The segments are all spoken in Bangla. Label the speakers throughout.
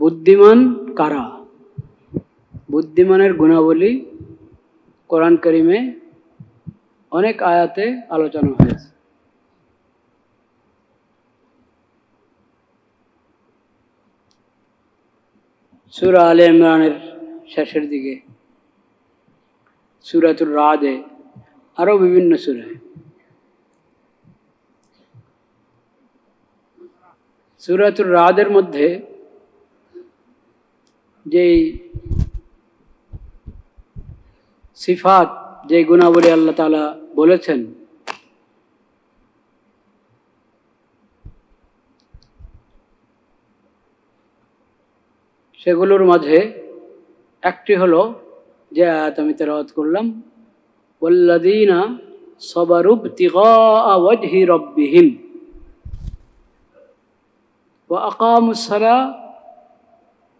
Speaker 1: বুদ্ধিমান কারা? বুদ্ধিমানের গুণাবলী কোরআন করিমে অনেক আয়াতে আলোচনা হয়েছে। সুরা আলে ইমরানের শেষের দিকে, সুরাতুর রাদে আরও বিভিন্ন সুরায় সুরাতুর রাদের মধ্যে যেই সিফাত যে গুণাবলী আল্লাহ তালা বলেছেন, সেগুলোর মাঝে একটি হলো যে আয়াত আমি তেরাওয়াত করলাম ওল্লাদিনা সবারুব তিগি রব্বিহীন ও আকামুসালা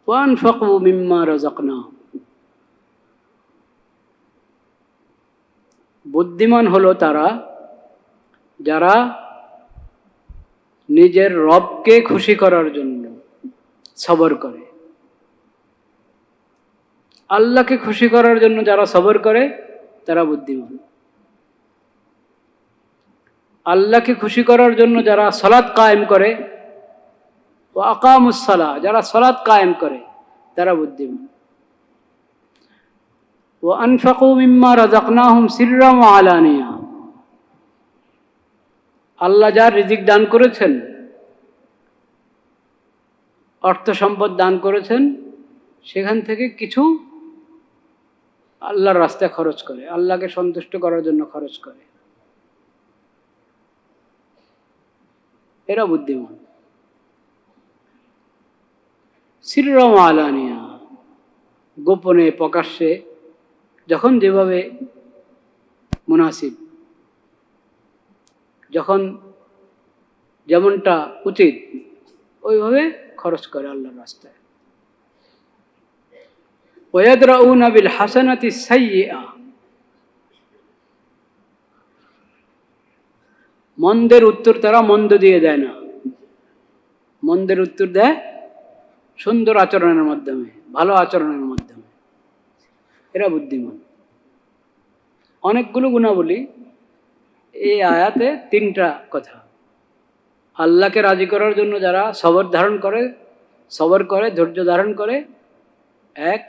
Speaker 1: وأنفقوا مما رزقناهم বুদ্ধিমান হলো তারা যারা নিজের রবকে খুশি করার জন্য সবর করে আল্লাহকে খুশি করার জন্য যারা সবর করে তারা বুদ্ধিমান আল্লাহকে খুশি করার জন্য যারা সলাৎ কায়েম করে ও আকামুসালা যারা সলাৎ কায়েম করে, তারা বুদ্ধিমান। ও আনফাকু মিম্মা সিররাম আলানিয়া। আল্লাহ যার রিজিক দান করেছেন, অর্থ সম্পদ দান করেছেন, সেখান থেকে কিছু আল্লাহর রাস্তায় খরচ করে, আল্লাহকে সন্তুষ্ট করার জন্য খরচ করে। এরা বুদ্ধিমান। সিররম আলানিয়া গোপনে, প্রকাশ্যে, যখন যেভাবে মুনাসিব, যখন যেমনটা উচিত, ওইভাবে খরচ করে আল্লাহর রাস্তায়। ওয়াদরাউনা বিল হাসানাতি সাইয়্যা মন্দের উত্তর তারা মন্দ দিয়ে দেয় না। মন্দের উত্তর দেয় সুন্দর আচরণের মাধ্যমে, ভালো আচরণের মাধ্যমে। এরা বুদ্ধিমান। অনেকগুলো গুণাবলী এই আয়াতে তিনটা কথা। আল্লাহকে রাজি করার জন্য যারা সবর ধারণ করে, সবর করে, ধৈর্য ধারণ করে, এক।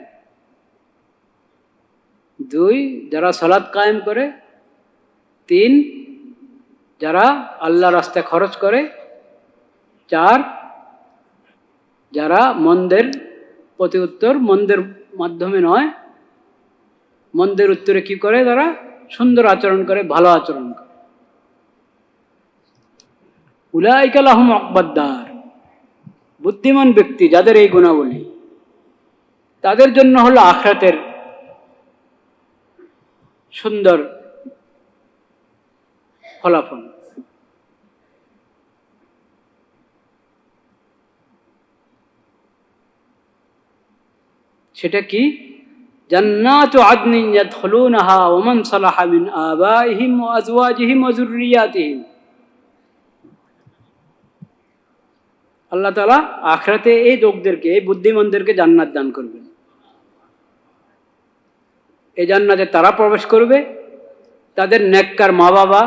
Speaker 1: দুই, যারা সলাদ কায়েম করে, তিন, যারা আল্লাহ রাস্তায় খরচ করে, চার যারা মন্দের প্রতি উত্তর, মন্দের মাধ্যমে নয়, মন্দের উত্তরে কি করে তারা? সুন্দর আচরণ করে, ভালো আচরণ করে। উলাইকাল আহম আকবদ্দার। বুদ্ধিমান ব্যক্তি যাদের এই গুণাবলী, তাদের জন্য হলো আখরাতের সুন্দর ফলাফল। সেটা কি? জান্নাতু আদনিন ইয়াদখুলুনাহা ওয়া মান সালাহা মিন আবাইহিম ওয়া আজওয়াজিহিম ওয়া যুররিয়াতিহিম। আল্লাহ তাআলা আখিরাতে এই লোকদেরকে, এই বুদ্ধিমানদেরকে জান্নাত দান করবেন। এই জান্নাতে তারা প্রবেশ করবে। তাদের নেককার মা বাবা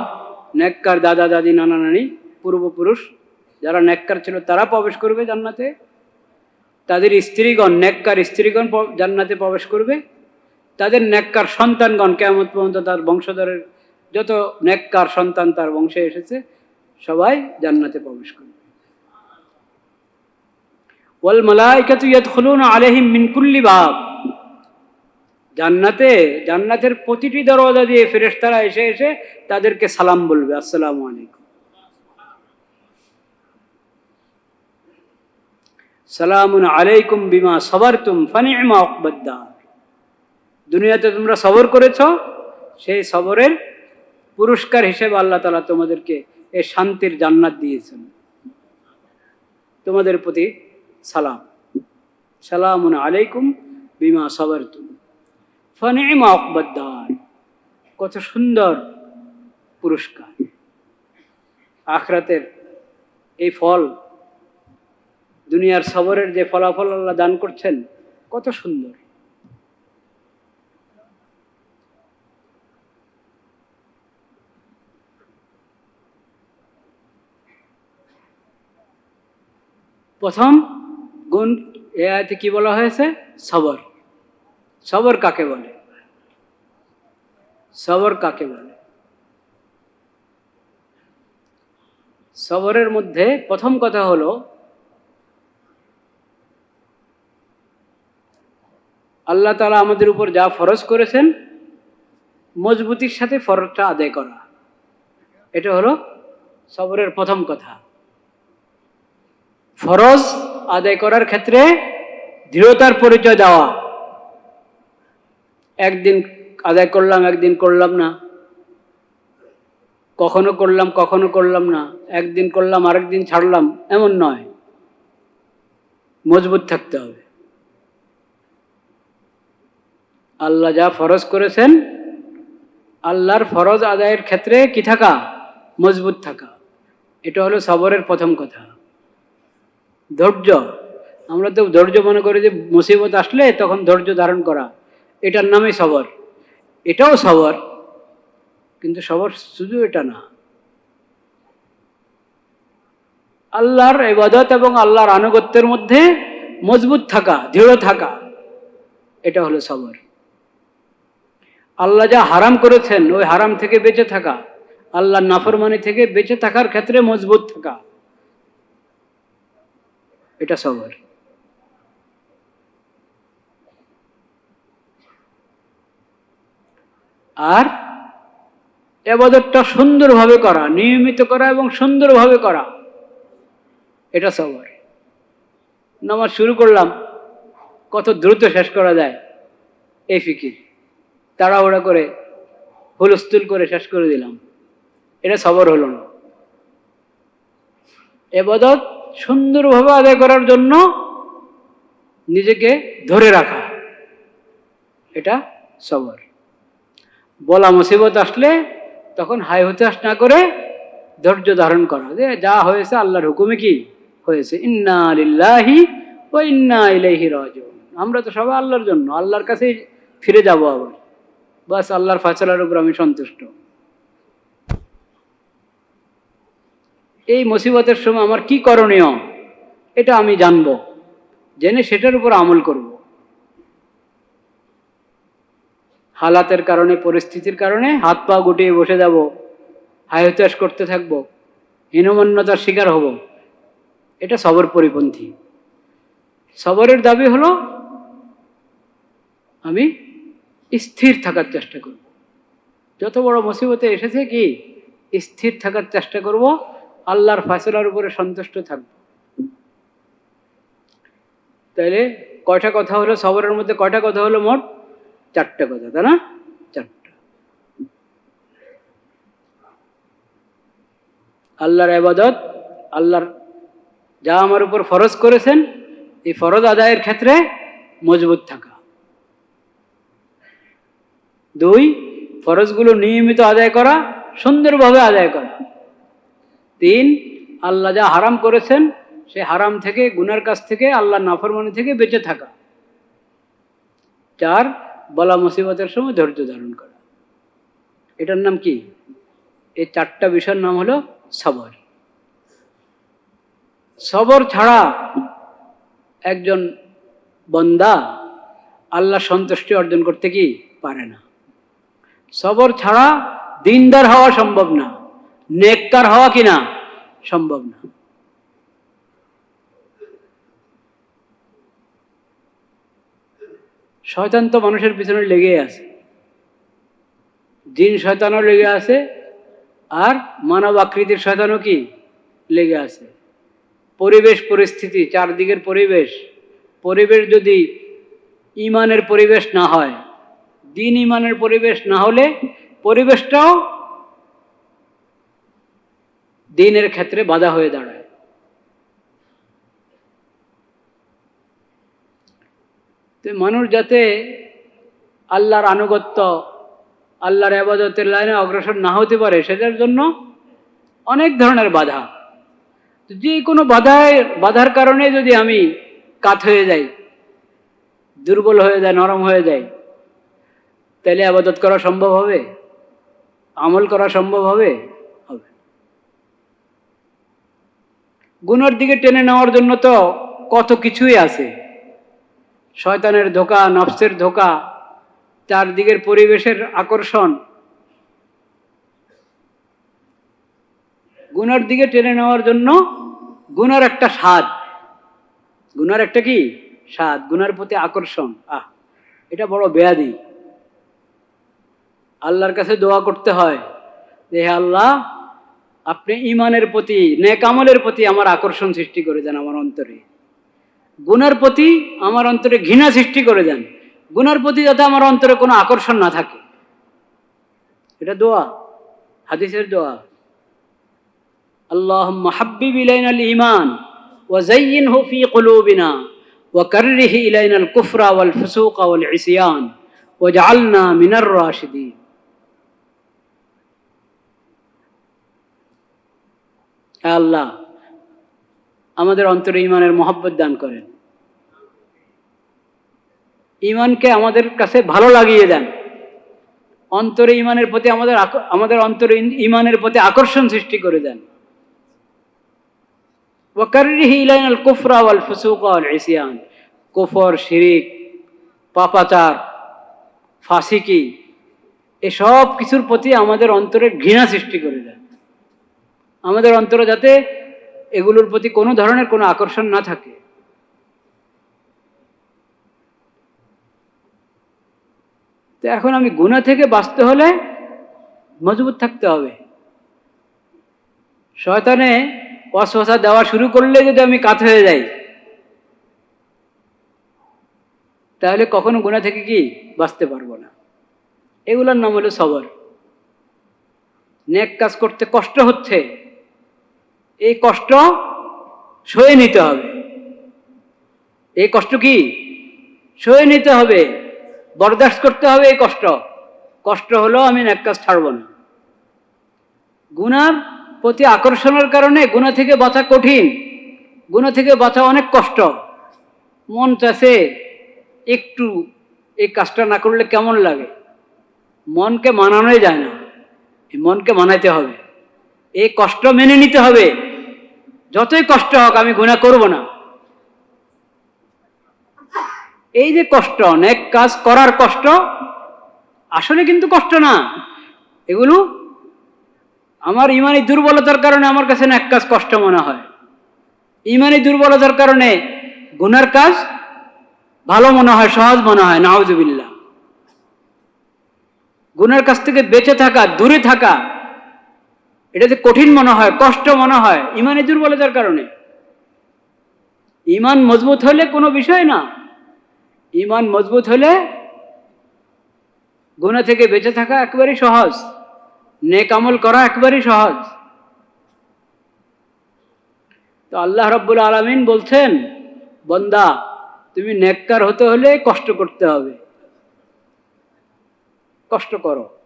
Speaker 1: নেককার দাদা দাদি নানা নানি পূর্বপুরুষ, যারা নেককার ছিল তারা প্রবেশ করবে জান্নাতে। তাদের স্ত্রীগণ, নেককার স্ত্রীগণ জান্নাতে প্রবেশ করবে। তাদের নেককার সন্তানগণ কেমন পর্যন্ত তার বংশধরের যত নেককার সন্তান তার বংশে এসেছে, সবাই জান্নাতে প্রবেশ করবে। ওয়াল মালাইকাতু ইয়াদখুলুনা আলাইহিম মিন কুল্লি বাব। জান্নাতে, জান্নাতের প্রতিটি দরজা দিয়ে ফেরেশতারা এসে এসে তাদেরকে সালাম বলবে, আসসালামু আলাইকুম। সালামুন আলাইকুম বিমা সবারতুম ফানিমা অকবদ্দার দুনিয়াতে তোমরা সবর করেছ, সেই সবরের পুরস্কার হিসেবে আল্লাহ তালা তোমাদেরকে এই শান্তির জান্নাত দিয়েছেন। তোমাদের প্রতি সালাম। সালামুন আলাইকুম বিমা সবারতুম ফানিমা অকবদ্দার কত সুন্দর পুরস্কার। আখরাতের এই ফল দুনিয়ার সবরের যে ফলাফল আল্লাহ দান করছেন, কত সুন্দর। প্রথম গুণ এ আয়তে কি বলা হয়েছে? সবর। সবর কাকে বলে? সবর কাকে বলে? সবরের মধ্যে প্রথম কথা হলো আল্লাহ তালা আমাদের উপর যা ফরজ করেছেন, মজবুতির সাথে ফরজটা আদায় করা। এটা হলো সবরের প্রথম কথা। ফরজ আদায় করার ক্ষেত্রে দৃঢ়তার পরিচয় দেওয়া। একদিন আদায় করলাম, একদিন করলাম না। কখনো করলাম কখনো করলাম না। একদিন করলাম, আরেকদিন ছাড়লাম, এমন নয়। মজবুত থাকতে হবে। আল্লাহ যা ফরজ করেছেন, আল্লাহর ফরজ আদায়ের ক্ষেত্রে কি থাকা? মজবুত থাকা। এটা হলো সবরের প্রথম কথা। ধৈর্য। আমরা তো ধৈর্য মনে করি যে মুসিবত আসলে তখন ধৈর্য ধারণ করা। এটার নামই সবর। এটাও সবর, কিন্তু সবর শুধু এটা না। আল্লাহর ইবাদত এবং আল্লাহর আনুগত্যের মধ্যে মজবুত থাকা, দৃঢ় থাকা, এটা হলো সবর। আল্লাহ যা হারাম করেছেন, ওই হারাম থেকে বেঁচে থাকা। আল্লাহর নাফরমানি থেকে বেঁচে থাকার ক্ষেত্রে মজবুত থাকা। এটা সবর। আর এবাদতটা সুন্দরভাবে করা, নিয়মিত করা এবং সুন্দরভাবে করা, এটা সবর। নামাজ শুরু করলাম, কত দ্রুত শেষ করা যায়, এই ফিকির। তাড়াহুড়া করে হুলস্থুল করে শেষ করে দিলাম। এটা সবর হলো না। এবাদত সুন্দরভাবে আদায় করার জন্য নিজেকে ধরে রাখা। এটা সবর। বলা মুসিবত আসলে তখন হাই হতাশ না করে ধৈর্য ধারণ করা। যে যা হয়েছে আল্লাহর হুকুমে কি হয়েছে? ইন্না লিল্লাহি ও ইন্না ইলাইহি রাজিউন। আমরা তো সবাই আল্লাহর জন্য। আল্লাহর কাছেই ফিরে যাব আবার। বাস আল্লাহর ফাচলার উপর আমি সন্তুষ্ট। এই মুসিবতের সময় আমার কি করণীয়, এটা আমি জানব, জেনে সেটার উপর আমল করব। হালাতের কারণে, পরিস্থিতির কারণে হাত পা গুটিয়ে বসে যাব হায়তাস করতে থাকব, হীনমান্যতার শিকার হব। এটা সবর পরিপন্থী। সবরের দাবি হলো, আমি স্থির থাকার চেষ্টা করব। যত বড় মুসিবতে এসেছে কি, স্থির থাকার চেষ্টা করব, আল্লাহর ফাসলার উপরে সন্তুষ্ট থাকব। তাইলে কয়টা কথা হলো? সবরের মধ্যে কয়টা কথা হলো মোট? চারটে কথা, তাই না? চারটা। আল্লাহর আবাদত আল্লাহর যা আমার উপর ফরজ করেছেন, এই ফরজ আদায়ের ক্ষেত্রে মজবুত থাকা। দুই, ফরজগুলো নিয়মিত আদায় করা, সুন্দরভাবে আদায় করা। তিন, আল্লাহ যা হারাম করেছেন, সে হারাম থেকে, গুনার কাছ থেকে আল্লাহ নাফরমানি থেকে বেঁচে থাকা। চার, বলা মুসিবতের সময় ধৈর্য ধারণ করা। এটার নাম কি? এই চারটা বিষয়ের নাম হলো সবর। সবর ছাড়া একজন বন্দা আল্লাহ সন্তুষ্টি অর্জন করতে কি? পারে না। সবর ছাড়া দিনদার হওয়া সম্ভব না, নেককার হওয়া কি না সম্ভব না। শয়তান তো মানুষের পিছনে লেগে আছে। জিন শয়তানও লেগে আছে, আর মানব আকৃতির শয়তানও কি লেগে আছে? পরিবেশ পরিস্থিতি, চারদিকের পরিবেশ। পরিবেশ যদি ইমানের পরিবেশ না হয় দিন ইমানের পরিবেশ না হলে পরিবেশটাও দিনের ক্ষেত্রে বাধা হয়ে দাঁড়ায়। তো মানুষ যাতে আল্লাহর আনুগত্য, আল্লাহর আবাদতের লাইনে অগ্রসর না হতে পারে, সেটার জন্য অনেক ধরনের বাধা। যে কোনো বাধায়, বাধার কারণে যদি আমি কাত হয়ে যাই, দুর্বল হয়ে যায় নরম হয়ে যায় তাহলে আবাদত করা সম্ভব হবে? আমল করা সম্ভব হবে? হবে। গুণের দিকে টেনে নেওয়ার জন্য তো কত কিছুই আছে। শয়তানের ধোকা, নফসের ধোকা চারদিকের পরিবেশের আকর্ষণ। গুনার দিকে টেনে নেওয়ার জন্য গুনার একটা স্বাদ। গুনার একটা কি? স্বাদ। গুনার প্রতি আকর্ষণ। আহ, এটা বড় বেয়াদি আল্লাহর কাছে দোয়া করতে হয় যে হে আল্লাহ আপনি ইমানের প্রতি নেক আমলের প্রতি আমার আকর্ষণ সৃষ্টি করে দেন আমার অন্তরে গুনার প্রতি আমার অন্তরে ঘৃণা সৃষ্টি করে দেন গুনার প্রতি যাতে আমার অন্তরে কোনো আকর্ষণ না থাকে এটা দোয়া হাদিসের দোয়া اللهم حبب إلينا الإيمان وزينه في قلوبنا وكره إلينا الكفر والفسوق والعصيان واجعلنا من الراشدين হে আল্লাহ, আমাদের অন্তরে ইমানের মহব্বত দান করেন। ইমানকে আমাদের কাছে ভালো লাগিয়ে দেন। অন্তরে ইমানের প্রতি আমাদের আমাদের অন্তরে ইমানের প্রতি আকর্ষণ সৃষ্টি করে দেন। ওয়াকারিহি ইলাইনাল কুফরা ওয়াল ফুসুকা কুফর, শিরিক, পাপাচার, ফাসিকি, এসব কিছুর প্রতি আমাদের অন্তরে ঘৃণা সৃষ্টি করে দেন। আমাদের অন্তরে যাতে এগুলোর প্রতি কোনো ধরনের কোনো আকর্ষণ না থাকে। তো এখন আমি গুণা থেকে বাঁচতে হলে মজবুত থাকতে হবে। শয়তানে অশ্বাসা দেওয়া শুরু করলে যদি আমি কাত হয়ে যাই, তাহলে কখনো গুণা থেকে কি বাঁচতে পারব না। এগুলোর নাম হলো সবর। নেক কাজ করতে কষ্ট হচ্ছে এই কষ্ট সয়ে নিতে হবে। এই কষ্ট কি? সয়ে নিতে হবে। বরদাস্ত করতে হবে এই কষ্ট। কষ্ট হলো আমি নেক কাজ ছাড়বো না। গুণার প্রতি আকর্ষণের কারণে গুণা থেকে বাঁচা কঠিন। গুণা থেকে বাঁচা অনেক কষ্ট। মন চাষে একটু এই কাজটা না করলে কেমন লাগে? মনকে মানানোই যায় না। মনকে মানাইতে হবে। এই কষ্ট মেনে নিতে হবে। যতই কষ্ট হোক, আমি গুণা করব না। এই যে কষ্ট, অনেক কাজ করার কষ্ট, আসলে কিন্তু কষ্ট না। এগুলো আমার ইমানি দুর্বলতার কারণে আমার কাছে এক কাজ কষ্ট মনে হয়। ইমানি দুর্বলতার কারণে গুনার কাজ ভালো মনে হয়, সহজ মনে হয়, নাউজুবিল্লাহ। গুনার কাছ থেকে বেঁচে থাকা, দূরে থাকা এটাতে কঠিন মনে হয়, কষ্ট মনে হয় ইমানি দুর্বলতার কারণে। ইমান মজবুত হলে কোনো বিষয় না। ইমান মজবুত হলে গুণা থেকে বেঁচে থাকা একেবারেই সহজ। নেক আমল করা একেবারেই সহজ। তো আল্লাহ রব্বুল আলমিন বলছেন, বন্দা, তুমি নেককার হতে হলে কষ্ট করতে হবে। কষ্ট করো।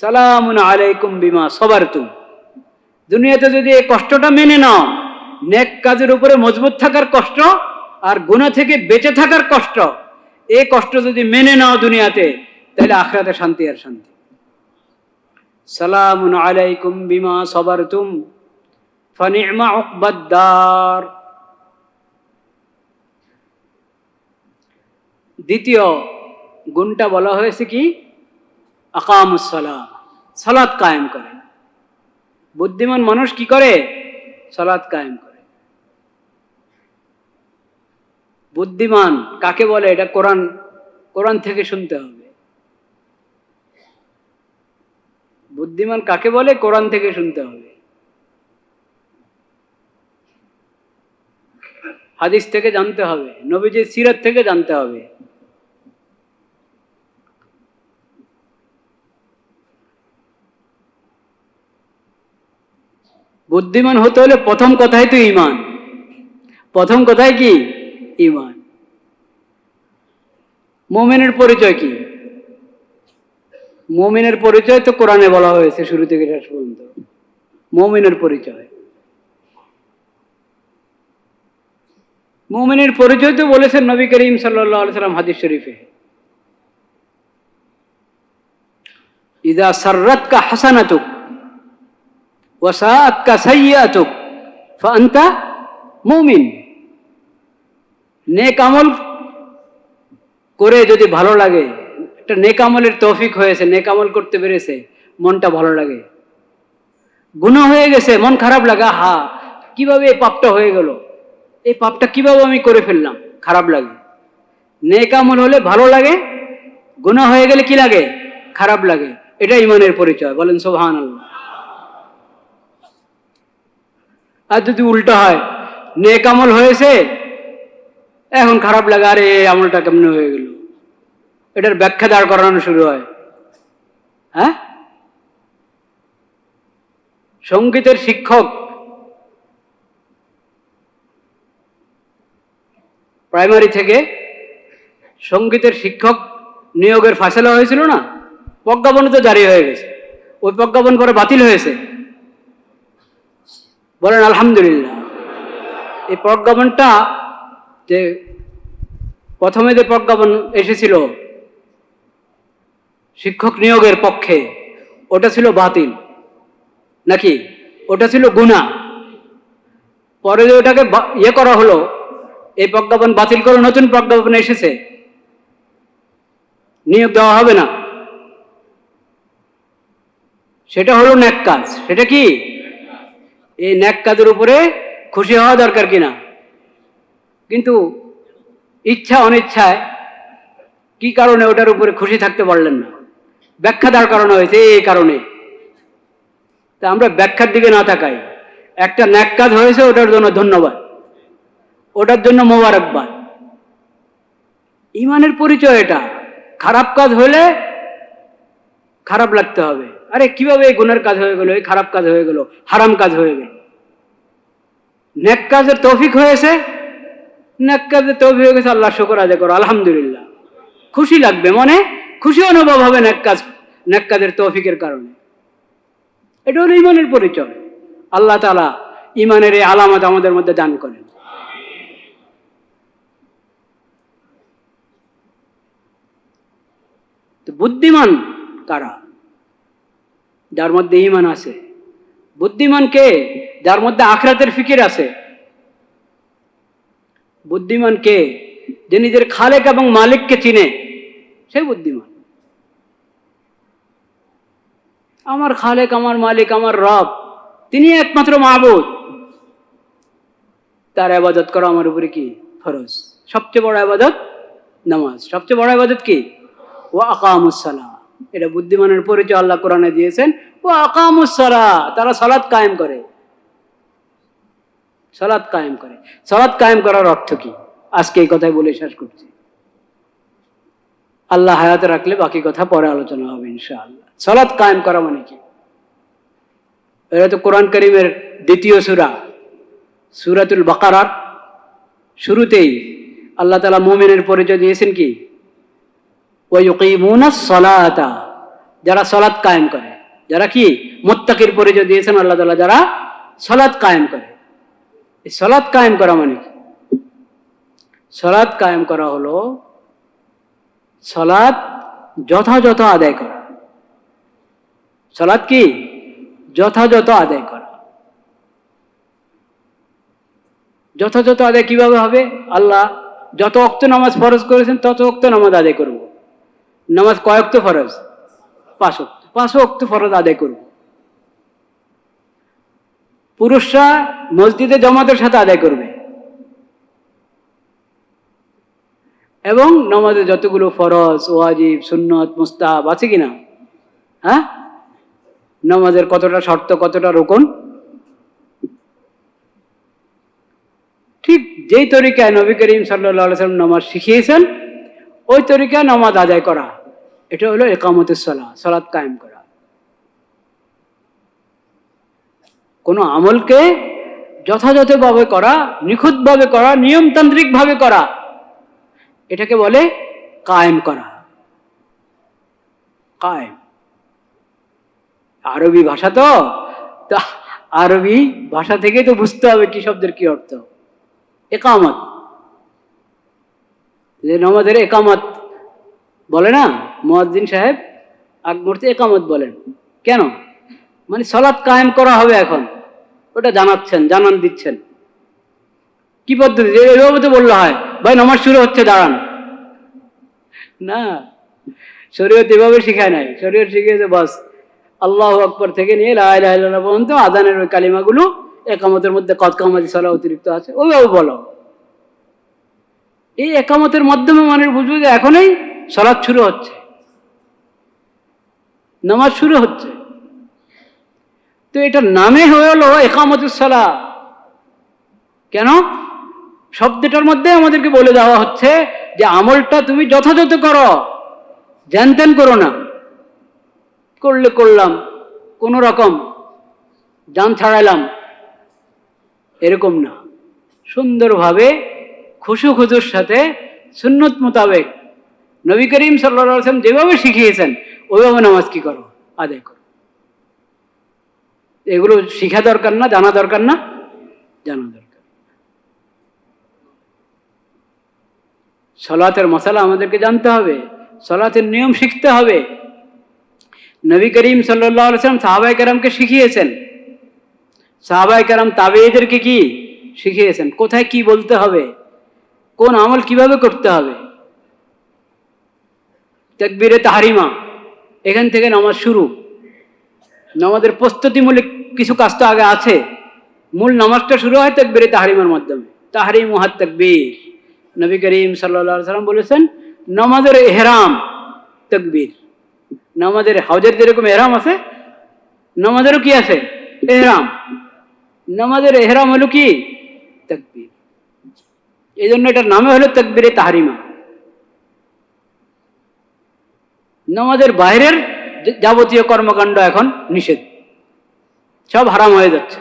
Speaker 1: সালামুন আলাইকুম বিমা সবার তুম দুনিয়াতে যদি এই কষ্টটা মেনে নাও, নেক কাজের উপরে মজবুত থাকার কষ্ট আর গুণা থেকে বেঁচে থাকার কষ্ট এই কষ্ট যদি মেনে নাও দুনিয়াতে, তাহলে আখরাতে শান্তি আর শান্তি। সালামুন আলাইকুম বিমা সবার তুম ফানিমা দ্বিতীয় গুণটা বলা হয়েছে কি? কায়েম করে। বুদ্ধিমান মানুষ কি করে? সালাদ কায়েম করে। বুদ্ধিমান কাকে বলে? এটা কোরআন কোরআন থেকে শুনতে হবে। বুদ্ধিমান কাকে বলে? কোরআন থেকে শুনতে হবে। হাদিস থেকে জানতে হবে, নবীজির সিরাত থেকে জানতে হবে। বুদ্ধিমান হতে হলে প্রথম কথাই তো ইমান প্রথম কথাই কি? ইমান মোমেনের পরিচয় কি? মোমিনের পরিচয় তো কোরআনে বলা হয়েছে শুরু থেকে শেষ পর্যন্ত। মোমিনের পরিচয়। মোমিনের পরিচয় তো বলেছেন নবী করিম সাল্লাহ সাল্লাম হাদিস শরীফে। ইদা সার্রাতকা হাসানাতুক ওয়াসাত কা সাইয়াতুক ফান্তা মুমিন। নেক আমল করে যদি ভালো লাগে, একটা নেক আমলের তৌফিক হয়েছে, নেক আমল করতে পেরেছে, মনটা ভালো লাগে। গুণ হয়ে গেছে, মন খারাপ লাগে হা কীভাবে এই পাপটা হয়ে গেল? এই পাপটা কীভাবে আমি করে ফেললাম? খারাপ লাগে। নেক আমল হলে ভালো লাগে গুণ হয়ে গেলে কি লাগে? খারাপ লাগে। এটা ইমানের পরিচয়, বলেন সোহান আর যদি উল্টা হয়, নেক আমল হয়েছে, এখন খারাপ লাগে, আরে এই আমলটা কেমনে হয়ে গেল? এটার ব্যাখ্যা দাঁড় করানো শুরু হয়। হ্যাঁ? সঙ্গীতের শিক্ষক প্রাইমারি থেকে সঙ্গীতের শিক্ষক নিয়োগের ফাসলা হয়েছিল না? প্রজ্ঞাপন তো জারি হয়ে গেছে। ওই প্রজ্ঞাপন পরে বাতিল হয়েছে। বলেন, আলহামদুলিল্লাহ। এই প্রজ্ঞাপনটা যে প্রথমে যে প্রজ্ঞাপন এসেছিল, শিক্ষক নিয়োগের পক্ষে, ওটা ছিল বাতিল। নাকি? ওটা ছিল গুণা পরে যে ওটাকে ইয়ে করা হলো, এই প্রজ্ঞাপন বাতিল করে নতুন প্রজ্ঞাপন এসেছে। নিয়োগ দেওয়া হবে না। সেটা হলো ন্যাক কাজ। সেটা কি? এই ন্যাক কাজের উপরে খুশি হওয়া দরকার কিনা? কিন্তু ইচ্ছা, অনিচ্ছায় কি কারণে ওটার উপরে খুশি থাকতে পারলেন না? ব্যাখ্যা দাঁড় করানো হয়েছে এই কারণে। তা আমরা ব্যাখ্যার দিকে না তাকাই। একটা ন্যাক কাজ হয়েছে, ওটার জন্য ধন্যবাদ। ওটার জন্য মোবারকবাদ। ইমানের পরিচয় এটা। খারাপ কাজ হলে খারাপ লাগতে হবে। আরে কীভাবে এই গুণের কাজ হয়ে গেল, এই খারাপ কাজ হয়ে গেল, হারাম কাজ হয়ে গেল? নেক কাজের তৌফিক হয়েছে? নেক কাজের তৌফিক হয়ে গেছে আল্লাহ শুকর আদায় করো, আলহামদুলিল্লাহ। খুশি লাগবে মনে? খুশি অনুভব হবে নেক কাজ, নেক কাজের তৌফিকের কারণে। এটা হলো ইমানের পরিচয়। আল্লাহ তালা ইমানের এই আলামত আমাদের মধ্যে দান করেন। বুদ্ধিমান কারা? যার মধ্যে ইমান আছে। বুদ্ধিমান কে? যার মধ্যে আখরাতের ফিকির আছে। বুদ্ধিমান কে? যে নিজের খালেক এবং মালিককে চিনে, সে বুদ্ধিমান। আমার খালেক, আমার মালিক, আমার রব, তিনি একমাত্র মাহবুদ তার আবাদত করা আমার উপরে কি? ফরজ। সবচেয়ে বড় আবাদত নামাজ। সবচেয়ে বড় আবাদত কি? ও আকামুসালা এটা বুদ্ধিমানের পরিচয় আল্লাহ কোরআনে দিয়েছেন। ও আকামুসালা তারা সালাদ কায়েম করে। সালাদ কায়েম করে। সালাদ কায়েম করার অর্থ কি? আজকে এই কথাই বলে শেষ করছি। আল্লাহ হায়াতে রাখলে বাকি কথা পরে আলোচনা হবে ইনশাআল্লাহ। সালাদ কায়েম করা মানে কি? এটা তো কোরআন করিমের দ্বিতীয় সুরা, সুরাতুল বাকারার শুরুতেই আল্লাহ তালা মোমিনের পরিচয় দিয়েছেন কি? সলাতা যারা সলাৎ কায়েম করে, যারা কি? মোত্তাকির পরিচয় দিয়েছেন আল্লাহ তালা যারা সলাৎ কায়েম করে। এই সলাৎ কায়েম করা মানে কি? সলাৎ কায়েম করা হলো সলাৎ যথাযথ আদায় করা। সলাৎ কি? যথাযথ আদায় করা। যথাযথ আদায় কীভাবে হবে? আল্লাহ যত অক্ত নামাজ ফরজ করেছেন, তত অক্ত নামাজ আদায় করব। নামাজ কয়েকত ফরজ? পাঁচ অক্ত পাঁচ অক্ত ফরজ আদায় করব। পুরুষরা মসজিদে জমাতের সাথে আদায় করবে। এবং নামাজে যতগুলো ফরজ, ওয়াজিব, সুন্নত, মুস্তাহাব আছে কিনা? হ্যাঁ? নামাজের কতটা শর্ত, কতটা রোকন? ঠিক যেই তরিকায় নবী করিম সাল্লা সাল্লাম নামাজ শিখিয়েছেন ওই তরিকায় নামাজ আদায় করা। এটা হলো একামতুসলা সালাদ কায়েম করা। কোনো আমলকে যথাযথভাবে করা, নিখুঁতভাবে করা, নিয়মতান্ত্রিকভাবে করা, এটাকে বলে কায়েম করা। কায়েম। আরবি ভাষা তো, তা আরবি ভাষা থেকে তো বুঝতে হবে কি শব্দের কি অর্থ। একামত। যে নামাজের একামত বলে না? মুয়াজ্জিন সাহেব আগ মুহূর্তে একামত বলেন। কেন? মানে সলাৎ কায়েম করা হবে এখন। ওটা জানাচ্ছেন, জানান দিচ্ছেন। কি পদ্ধতি? এভাবে তো বললে হয়। ভাই, নমাজ শুরু হচ্ছে, দাঁড়ান। না, শরীয়ত এভাবে শিখায় নাই। শরীয়ত শিখিয়েছে, বাস, আল্লাহ আকবর থেকে নিয়ে লাই পর্যন্ত আদানের ওই কালিমাগুলো একামতের মধ্যে কত কামাতি সলা অতিরিক্ত আছে। ওইভাবে বলো। এই একামতের মাধ্যমে মানুষ বুঝবে যে এখনই সলাদ শুরু হচ্ছে। নামাজ শুরু হচ্ছে। তো এটা নামে হয়ে হলো একামতের সলা কেন? শব্দটার মধ্যে আমাদেরকে বলে দেওয়া হচ্ছে যে আমলটা তুমি যথাযথ করো, ধ্যান ত্যান করো না। করলে করলাম, কোনো রকম যান ছাড়াইলাম, এরকম না। সুন্দরভাবে খুশু খুজুর সাথে সুন্নত মোতাবেক নবী করিম সাল্লাম যেভাবে শিখিয়েছেন, ওইভাবে নামাজ কি করো? আদায় করো। এগুলো শিখা দরকার না, জানা দরকার না? জানা দরকার। সলাতের মশালা আমাদেরকে জানতে হবে, সলাতের নিয়ম শিখতে হবে। নবী করিম সাল্লাম সাহাবাই কারামকে শিখিয়েছেন। সাহাবাই কারাম তাবেইদেরকে কি শিখিয়েছেন? কোথায় কি বলতে হবে? কোন আমল কীভাবে করতে হবে? তেকবিরে তাহারিমা, এখান থেকে নামাজ শুরু। নামাজের প্রস্তুতিমূলক কিছু কাজ তো আগে আছে। মূল নামাজটা শুরু হয় তেকবিরে তাহারিমার মাধ্যমে। তাহারিম হাত তেকবির। নবী করিম সাল্লা সাল্লাম বলেছেন, নামাজের এহরাম তকবির। নামাজের হাউজের যেরকম এহরাম আছে, নামাজেরও কি আছে? এহরাম। নামাজের এহরাম হলো কি? তকবির। এই জন্য এটার নামে হলো তকবিরে তাহারিমা। নামাজের বাইরের যাবতীয় কর্মকাণ্ড এখন নিষেধ। সব হারাম হয়ে যাচ্ছে।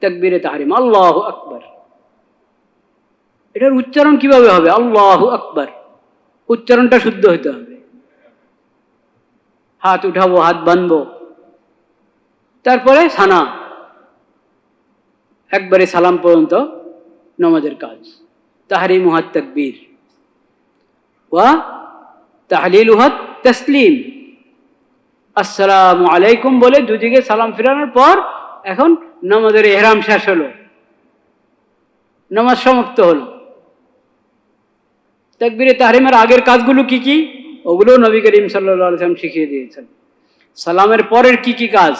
Speaker 1: তকবিরে তাহারিমা, আল্লাহ আকবর। এটার উচ্চারণ কীভাবে হবে? আল্লাহ আকবর। উচ্চারণটা শুদ্ধ হতে হবে। হাত উঠাবো, হাত বাঁধবো তারপরে সানা। একবারে সালাম পর্যন্ত নমাজের কাজ। তাহারি মুহাত তকবীর। ওয়া তাহলিল উহাত তসলিম। আসসালামু আলাইকুম বলে দুদিকে সালাম ফিরানোর পর এখন নামাজের এহরাম শেষ হলো। নামাজ সমাপ্ত হলো। তাকবিরে তাহরিমের আগের কাজগুলো কি কি? ওগুলো নবী করিম সাল্লাম শিখিয়ে দিয়েছেন। সালামের পরের কি কি কাজ?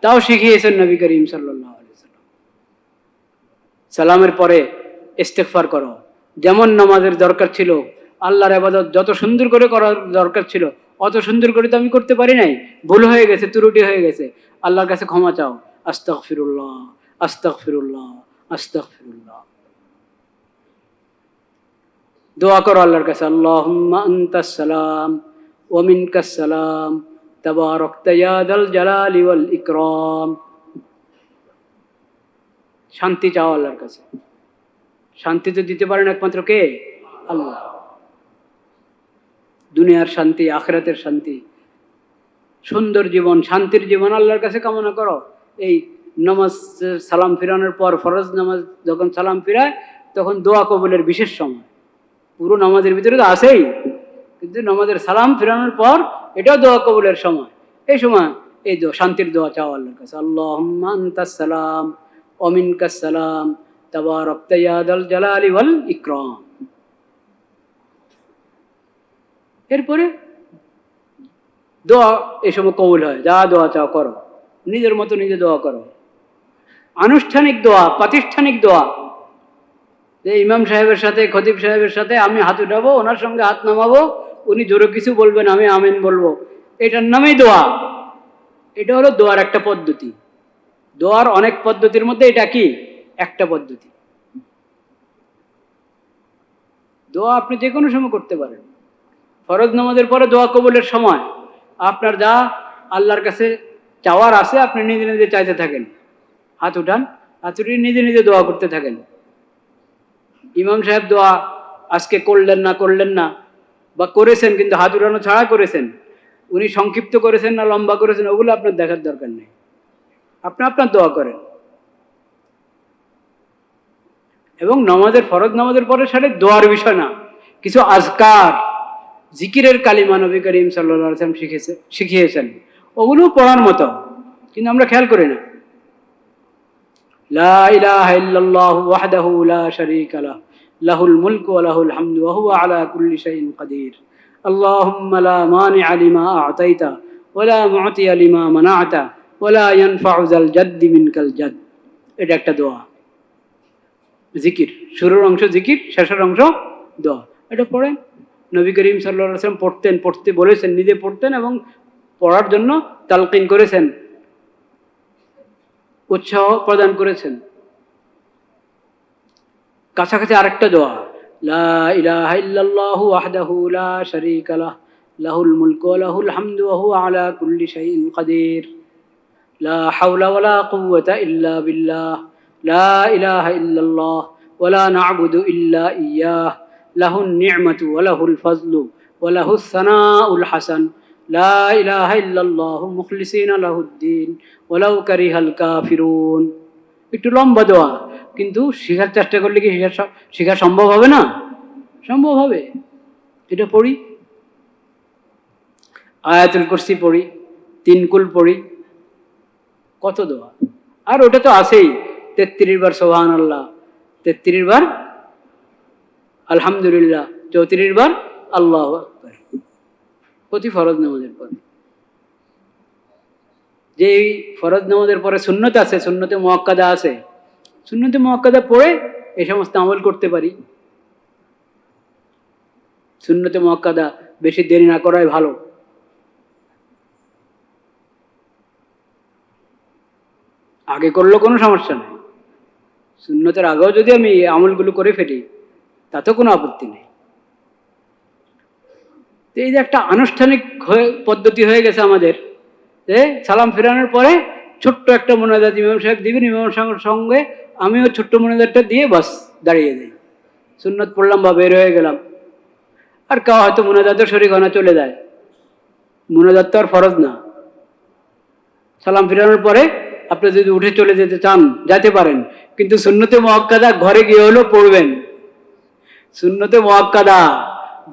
Speaker 1: তাও শিখিয়েছেন নবী করিম সাল্লাম সালামের পরে ইস্তেকফার করো। যেমন নামাজের দরকার ছিল, আল্লাহর আবাদত যত সুন্দর করে করার দরকার ছিল, অত সুন্দর করে তো আমি করতে পারি নাই। ভুল হয়ে গেছে, ত্রুটি হয়ে গেছে। আল্লাহর কাছে ক্ষমা চাও। আস্তাক ফিরুল্লাহ আস্তাক ফিরুল্লাহ আস্তাক ফিরুল্লাহ দোয়া করো আল্লাহর কাছে আনতাস সালাম ওয়া মিনকাস সালাম, তাবারাকতা ইয়া দাল ইকরাম। শান্তি চাও আল্লাহর কাছে। শান্তি তো দিতে পারেন একমাত্র কে? আল্লাহ। দুনিয়ার শান্তি, আখরাতের শান্তি। সুন্দর জীবন, শান্তির জীবন আল্লাহর কাছে কামনা করো। এই নামাজ, সালাম ফিরানোর পর, ফরজ নামাজ যখন সালাম ফিরায়, তখন দোয়া কবুলের বিশেষ সময়। পুরো নামাজের ভিতরে তো আছেই। কিন্তু নামাজের সালাম ফিরানোর পর, এটাও দোয়া কবুলের সময়। এই সময় এই শান্তির দোয়া চাও আল্লাহর কাছে। আল্লাহ সালাম। অমিন সালাম জালালি ওয়াল এরপরে দোয়া সময় কবুল হয়। যা দোয়া চাও করো। নিজের মতো নিজে দোয়া করো। আনুষ্ঠানিক দোয়া, প্রাতিষ্ঠানিক দোয়া। যে ইমাম সাহেবের সাথে, খতিব সাহেবের সাথে আমি হাত উঠাবো, ওনার সঙ্গে হাত নামাবো, উনি জোরে কিছু বলবেন, আমি আমিন বলব। এটার নামেই দোয়া। এটা হলো দোয়ার একটা পদ্ধতি। দোয়ার অনেক পদ্ধতির মধ্যে এটা কি? একটা পদ্ধতি। দোয়া আপনি যে কোনো সময় করতে পারেন। ফরজ নামাজের পরে দোয়া কবুলের সময় আপনার যা আল্লাহর কাছে চাওয়ার আছে, আপনি নিজে নিজে চাইতে থাকেন। হাত উঠান, হাত উঠিয়ে নিজে নিজে দোয়া করতে থাকেন। ইমাম সাহেব দোয়া আজকে করলেন না করলেন না, বা করেছেন কিন্তু হাত উঠানো ছাড়া করেছেন। উনি সংক্ষিপ্ত করেছেন না, লম্বা করেছেন, ওগুলো আপনার দেখার দরকার নেই। আপনি আপনার দোয়া করেন। এবং নমাজের ফরজ নামাজের পরে সেটা দোয়ার বিষয় না। কিছু আজকার, জিকিরের কালিমা নবী করিম সাল্লাম শিখেছে শিখিয়েছেন। ওগুলো পড়ার মতো, কিন্তু আমরা খেয়াল করি না। আল্লাহ আলিমা লাহুল হামদু আ'তাইতা, ওয়া লা মু'তিয়া লিমা মানা'তা। ওলা ইয়ান ফাউজাল জাদ্দি মিনকাল জাদ। এটা একটা দোয়া। জিকির। শুরুর অংশ জিকির, শেষের অংশ দোয়া। এটা পড়েন নবী করিম সাল্লাহ আসলাম পড়তেন, পড়তে বলেছেন, নিজে পড়তেন এবং পড়ার জন্য তালকিন করেছেন। উৎসাহ প্রদান করেছেন। কাছাকাছি আরেকটা দোয়া। লা ইলাহা ইল্লাল্লাহু ওয়াহদাহু লা শারীকা লাহ, লাহুল মুলকু ওয়া লাহুল হামদু ওয়া আলা কুল্লি শাইইন কাদের। লা হাওলা ওয়ালা কুওয়াতা ইল্লা বিল্লাহ লা ইলাহা ইল্লাল্লাহ ওয়া লা না'বুদু ইল্লা ইয়্যাহ লাহুন নি'মাতু ওয়া লাহুল ফাজলু ওয়া হাসান লা ইলাহা ইল্লাল্লাহু মুখলিসিনা লাহুদ্দিন ওয়ালাউ কারিহাল কাফিরুন একটু লম্বা দোয়া, কিন্তু শেখার চেষ্টা করলে কি শেখা শেখা সম্ভব হবে না? সম্ভব হবে। এটা পড়ি। আয়াতুল কুরসি পড়ি তিনকুল পড়ি। কত দোয়া আর ওটা তো আছেই। তেত্রিশ বার সোহান আল্লাহ তেত্রিশ বার আলহামদুলিল্লাহ, চৌত্রিশ বার আল্লাহ প্রতি ফরজ নামাজের পরে। যে ফরজ নামাজের পরে সুন্নত আছে, সুন্নতে মোয়াক্কাদা আছে, সুন্নতে মোয়াক্কাদা পড়ে এই সমস্ত আমল করতে পারি। সুন্নতে মোয়াক্কাদা বেশি দেরি না করাই ভালো। আগে করলেও কোনো সমস্যা নেই। সুন্নতের আগেও যদি আমি আমলগুলো করে ফেলি, তাতেও কোনো আপত্তি নেই। তো এই যে একটা আনুষ্ঠানিক হয়ে, পদ্ধতি হয়ে গেছে আমাদের, যে সালাম ফেরানোর পরে ছোট্ট একটা মোনাজাত ইমাম সাহেব দিবেন, ইমাম সাহেবের সঙ্গে আমিও ছোট্ট মোনাজাতটা দিয়ে বাস দাঁড়িয়ে যাই। সুন্নত পড়লাম বা বের হয়ে গেলাম। আর কেউ হয়তো মোনাজাতের শরীর ঘনা চলে যায়। মোনাজাত তো আর ফরজ না। সালাম ফেরানোর পরে আপনি যদি উঠে চলে যেতে চান, যেতে পারেন। কিন্তু সুন্নতে মহাক্কাদা ঘরে গিয়ে হলো পড়বেন। সুন্নতে মহাক্কাদা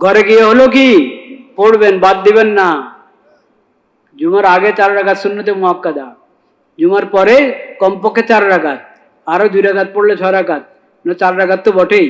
Speaker 1: ঘরে গিয়ে হলো কি? পড়বেন, বাদ দিবেন না। জুমার আগে চার রাগাত শূন্যতে মোয়াক্কাদা। জুমার পরে কমপক্ষে চার রাগাত আরও দুই রাগাত পড়লে ছয় রাগাত না, চার রাগাত তো বটেই।